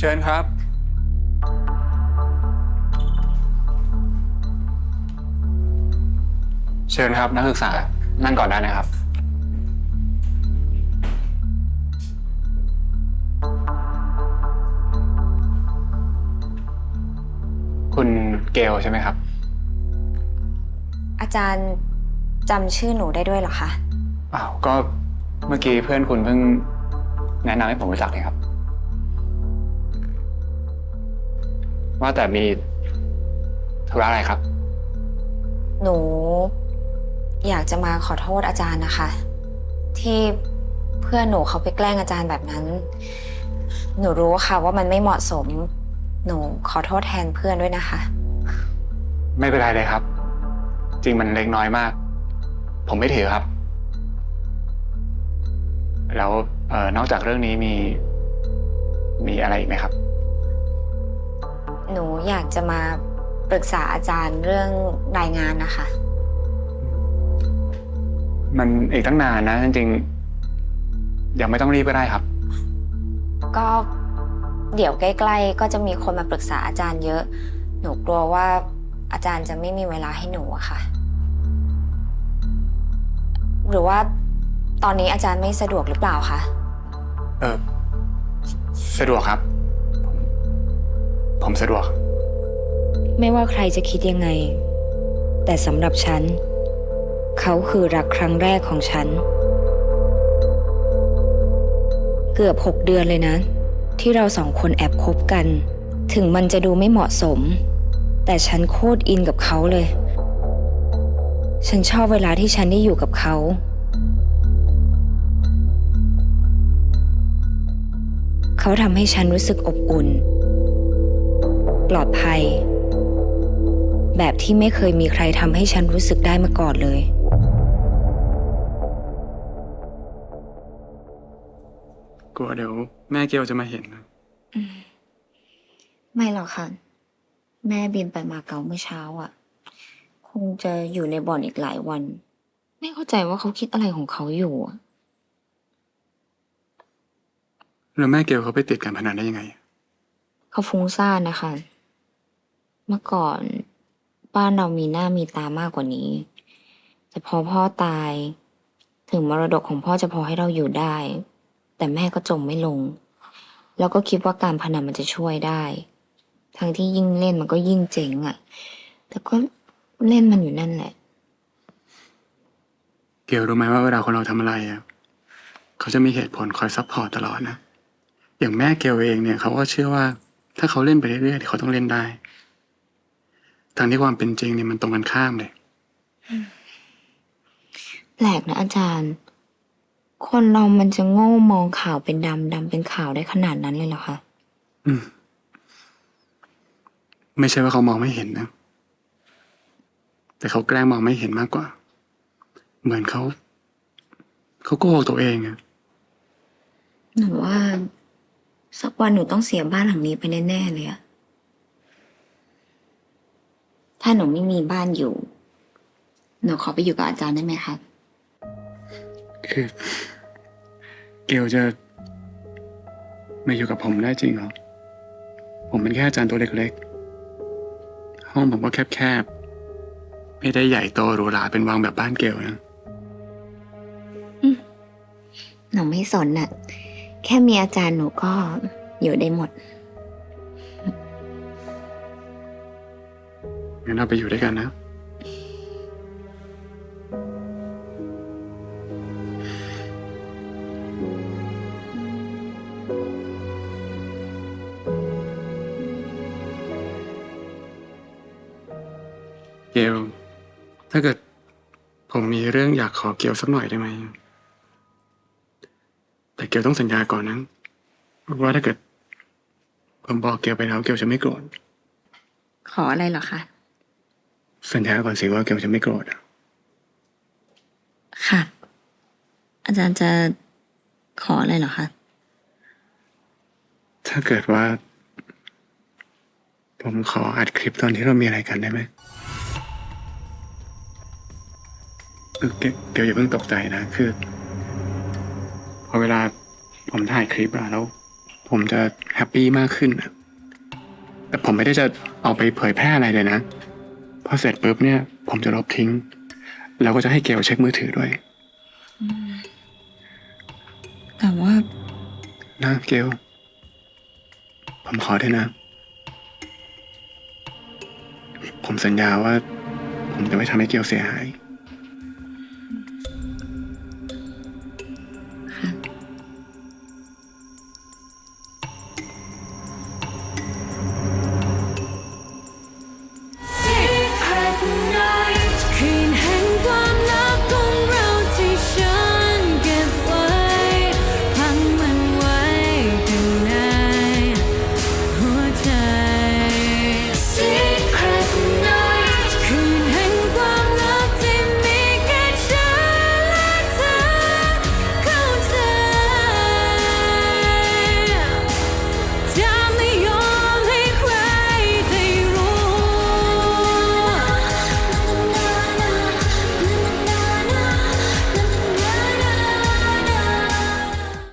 เชิญครับ เชิญครับนักศึกษา นั่งก่อนได้นะครับ คุณเกลใช่ไหมครับ อาจารย์จำชื่อหนูได้ด้วยเหรอคะอ้าวก็เมื่อกี้เพื่อนคุณเพิ่งแนะนำให้ผมรู้จักเลยครับ ว่าแต่มีธุระอะไรครับ หนู อยากจะมาขอโทษอาจารย์นะคะ ที่เพื่อนหนูเขาไปแกล้งอาจารย์แบบนั้น หนูรู้ค่ะว่ามันไม่เหมาะสม หนูขอโทษแทนเพื่อนด้วยนะคะ ไม่เป็นไรเลยครับ จริงมันเล็กน้อยมาก ผมไม่ถือครับ แล้วเออนอกจากเรื่องนี้มีมีอะไรอีกไหมครับ หนูอยากจะมาปรึกษาอาจารย์เรื่องรายงานนะคะ มันอีกตั้งนานนะ จริงๆยังไม่ต้องรีบก็ได้ครับ ก็เดี๋ยวใกล้ ๆ ก็จะมีคนมาปรึกษาอาจารย์เยอะ หนูกลัวว่าอาจารย์จะไม่มีเวลาให้หนูอะค่ะ หรือว่าตอนนี้อาจารย์ไม่สะดวกหรือเปล่าคะ เออสะดวกครับ ผมสะดวก ไม่ว่าใครจะคิดยังไง แต่สำหรับฉัน เขาคือรักครั้งแรกของฉัน เกือบหกเดือนเลยนะ ที่เราสองคนแอบคบกัน ถึงมันจะดูไม่เหมาะสม แต่ฉันโคตรอินกับเขาเลย ฉันชอบเวลาที่ฉันได้อยู่กับเขาเขาทำให้ฉันรู้สึกอบอุ่น ปลอดภัย แบบที่ไม่เคยมีใครทำให้ฉันรู้สึกได้มาก่อนเลย กลัวเดี๋ยวแม่เกลจะมาเห็นนะไม่หรอกค่ะ แม่บินไปมาเก๊าเมื่อเช้าอะ่ะ คงจะอยู่ในบ่อนอีกหลายวัน ไม่เข้าใจว่าเขาคิดอะไรของเขาอยู่อะแล้วแม่เกลเขาไปติดการพนันได้ยังไง เขาฟุ้งซ่านนะคะ เมื่อก่อน บ้านเรามีหน้ามีตามากกว่านี้ แต่พอพ่อตาย ถึงมรดกของพ่อจะพอให้เราอยู่ได้ แต่แม่ก็จมไม่ลง แล้วก็คิดว่าการพนันมันจะช่วยได้ ทั้งที่ยิ่งเล่นมันก็ยิ่งเจ๋งอะ่ะ แต่ก็เล่นมันอยู่นั่นแหละ เกลรู้ไหมว่าเวลาคนเราทำอะไรอะเขาจะมีเหตุผลคอยซัพพอร์ตตลอดนะ อย่างแม่เกลเองเนี่ยเขาก็เชื่อว่า ถ้าเขาเล่นไปเรื่อยๆเดี๋ยวเขาต้องเล่นได้ ทางที่ความเป็นจริงเนี่ยมันตรงกันข้ามเลย แปลกนะอาจารย์ คนเรามันจะโง่มองข่าวเป็นดำดำเป็นข่าวได้ขนาดนั้นเลยเหรอคะ อืม ไม่ใช่ว่าเขามองไม่เห็นนะ แต่เขาแกล้งมองไม่เห็นมากกว่า เหมือนเขา เขาโกหกตัวเองอะหนูว่า สักวันหนูต้องเสียบ้านหลังนี้ไปแน่ๆเลยอะ ถ้าหนูไม่มีบ้านอยู่ หนูขอไปอยู่กับอาจารย์ได้ไหมคะคือ เกลจะมาอยู่กับผมได้จริงเหรอ ผมเป็นแค่อาจารย์ตัวเล็กๆ ห้องผมก็แคบๆ ไม่ได้ใหญ่โตหรูหราเป็นวังแบบบ้านเกลนะ หนูไม่สนน่ะแค่มีอาจารย์หนูก็อยู่ได้หมด งั้นเราไปอยู่ด้วยกันนะ เกล ถ้าเกิดผมมีเรื่องอยากขอเกลสักหน่อยได้ไหม แต่เกลต้องสัญญาก่อนนะ ว่าถ้าเกิด ผมบอกเกลไปแล้วเกลจะไม่โกรธ ขออะไรเหรอคะ สัญญาก่อนสิว่าเกลจะไม่โกรธอะค่ะ อาจารย์จะขออะไรเหรอคะ ถ้าเกิดว่า ผมขออัดคลิปตอนที่เรามีอะไรกันได้ไหมเออเกลเกลอย่าเพิ่งตกใจนะ คือพอเวลาผมถ่ายคลิปอะแล้วผผมจะแฮปปี้มากขึ้นนะแต่ผมไม่ได้จะเอาไปเผยแพร่อะไรเลยนะ พอเสร็จปุ๊บเนี่ย ผมจะลบทิ้ง แล้วก็จะให้เกลเช็คมือถือด้วย แต่ว่า นะเกลผมขอเถอะนะ ผมสัญญาว่า ผมจะไม่ทำให้เกลเสียหาย